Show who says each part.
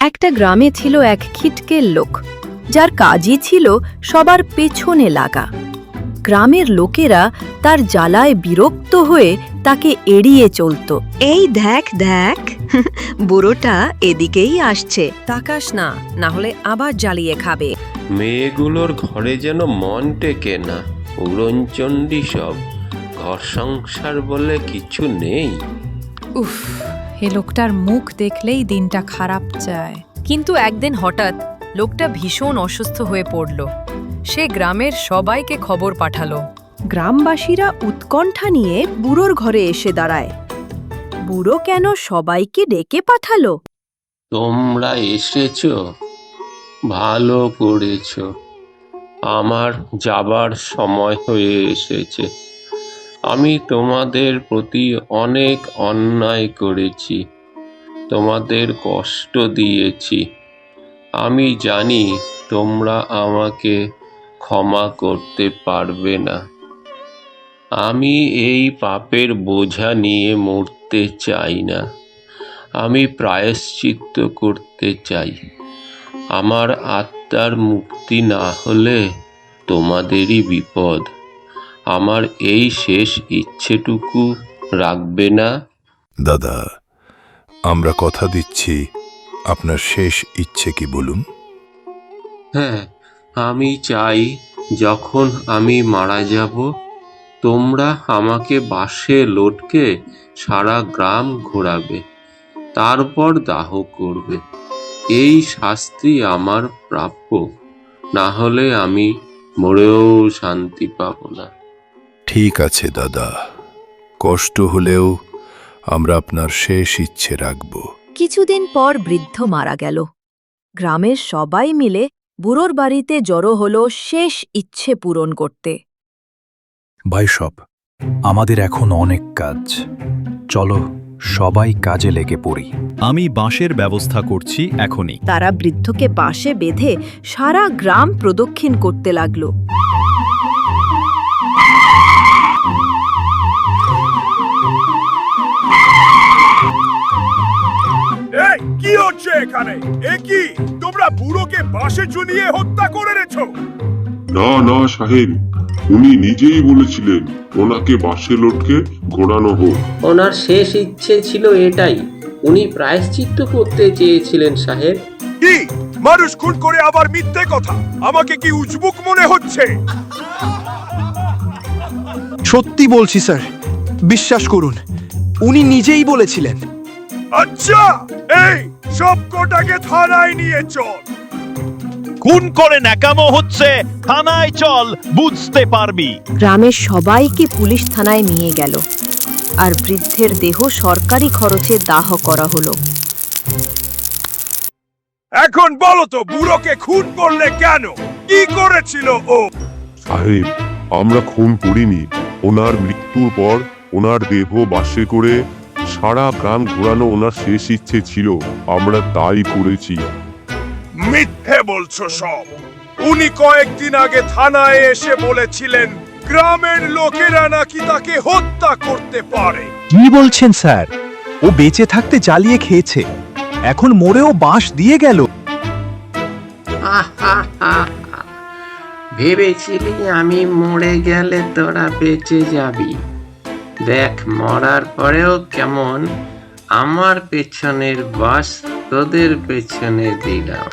Speaker 1: একটা গ্রামে ছিল এক খিটকেল লোক যার কাজই ছিল সবার পেছনে লাগা। গ্রামের লোকেরা তার জ্বালায় বিরক্ত হয়ে তাকে এড়িয়ে চলত।
Speaker 2: এই দেখ দেখ বুড়োটা এদিকেই আসছে।
Speaker 3: তাকাস না না হলে আবার জ্বালিয়ে খাবে।
Speaker 4: মেয়েগুলোর ঘরে যেন মন টেকে না উড়নচণ্ডী সব। ঘর সংসার বলে কিছু নেই।
Speaker 5: উফ এ লোকটার মুখ দেখলেই দিনটা খারাপ যায়।
Speaker 6: কিন্তু একদিন হঠাৎ লোকটা ভীষণ অসুস্থ হয়ে পড়ল। সে গ্রামের সবাইকে খবর পাঠালো।
Speaker 1: গ্রামবাসীরা উৎকণ্ঠা নিয়ে বুড়োর ঘরে এসে দাঁড়ায়। বুড়ো কেন সবাইকে ডেকে পাঠালো?
Speaker 4: তোমরা এসেছ? ভালো করেছ। আমার যাবার সময় হয়ে এসেছে। আমি তোমাদের প্রতি অনেক অন্যায় করেছি, তোমাদের কষ্ট দিয়েছি। আমি জানি তোমরা আমাকে ক্ষমা করতে পারবে না। আমি এই পাপের বোঝা নিয়ে মরতে চাই না। আমি প্রায়শ্চিত্ত করতে চাই। আমার আত্মার মুক্তি না হলে তোমাদেরই বিপদ। আমার এই শেষ ইচ্ছেটুকু রাখবে না?
Speaker 7: দাদা আমরা কথা দিচ্ছি। আপনার শেষ ইচ্ছে কি বলুন?
Speaker 4: হ্যাঁ আমি চাই যখন আমি মারা যাব তোমরা আমাকে বাসে লটকে সারা গ্রাম ঘোরাবে তারপর দাহ করবে। এই শাস্তি আমার প্রাপ্য। না হলে আমি মরেও শান্তি পাব না।
Speaker 7: ঠিক আছে দাদা। কষ্ট হলেও আমরা আপনার শেষ ইচ্ছে রাখব।
Speaker 1: কিছুদিন পর বৃদ্ধ মারা গেল। গ্রামের সবাই মিলে বুড়োর বাড়িতে জড়ো হল শেষ ইচ্ছে পূরণ করতে।
Speaker 8: বাইসব আমাদের এখন অনেক কাজ। চলো সবাই কাজে লেগে পড়ি।
Speaker 9: আমি বাঁশের ব্যবস্থা করছি এখনই।
Speaker 1: তারা বৃদ্ধকে বাঁশে বেঁধে সারা গ্রাম প্রদক্ষিণ করতে লাগল।
Speaker 10: হচ্ছে এখানে। এ কি? তোমরা বুড়োকে বাসে ঝুলিয়ে হত্যা করে রেছো
Speaker 11: না না সাহেব। উনি নিজেই বলেছিলেন ওনাকে বাসে লটকে ঘোরানো হোক।
Speaker 4: ওনার শেষ ইচ্ছে ছিল এটাই। উনি প্রায়শ্চিত্ত করতে চেয়েছিলেন সাহেব।
Speaker 10: কি? মানুষ খুন করে আবার মিথ্যে কথা? আমাকে কি উজবুক মনে হচ্ছে?
Speaker 12: সত্যি বলছি স্যার। বিশ্বাস করুন উনি নিজেই বলেছিলেন।
Speaker 10: আচ্ছা এই সব কটাকে থানায় নিয়ে চল।
Speaker 9: খুন করে ন্যাকামো হচ্ছে থানায় চল বুঝতে পারবি।
Speaker 1: গ্রামের সবাইকে পুলিশ থানায় নিয়ে গেল। আর বৃদ্ধের দেহ সরকারি খরচে দাহ করা হলো।
Speaker 10: এখন বলো তো বুড়োকে খুন করলে কেন? কি করেছিল ও?
Speaker 11: সাহেব আমরা খুন করিনি। ওনার মৃত্যুর পর ওনার দেহ বাসে করে সারা গ্রাম ঘোরানো ওনার শেষ ইচ্ছে ছিল আমরা তাই করেছি।
Speaker 10: মিথ্যে বলছো সব। উনি কয়েকদিন আগে থানায় এসে বলেছিলেন গ্রামের লোকেরা নাকি তাকে হত্যা করতে পারে।
Speaker 12: কি বলছেন স্যার? ও বেঁচে থাকতে জ্বালিয়ে খেয়েছে। এখন মরেও বাঁশ দিয়ে গেল।
Speaker 4: ভেবেছিলি আমি মরে গেলে তোরা বেঁচে যাবি। দেখ মরার পরেও কেমন? আমার পেছনের বাস তোদের পেছনে দিলাম।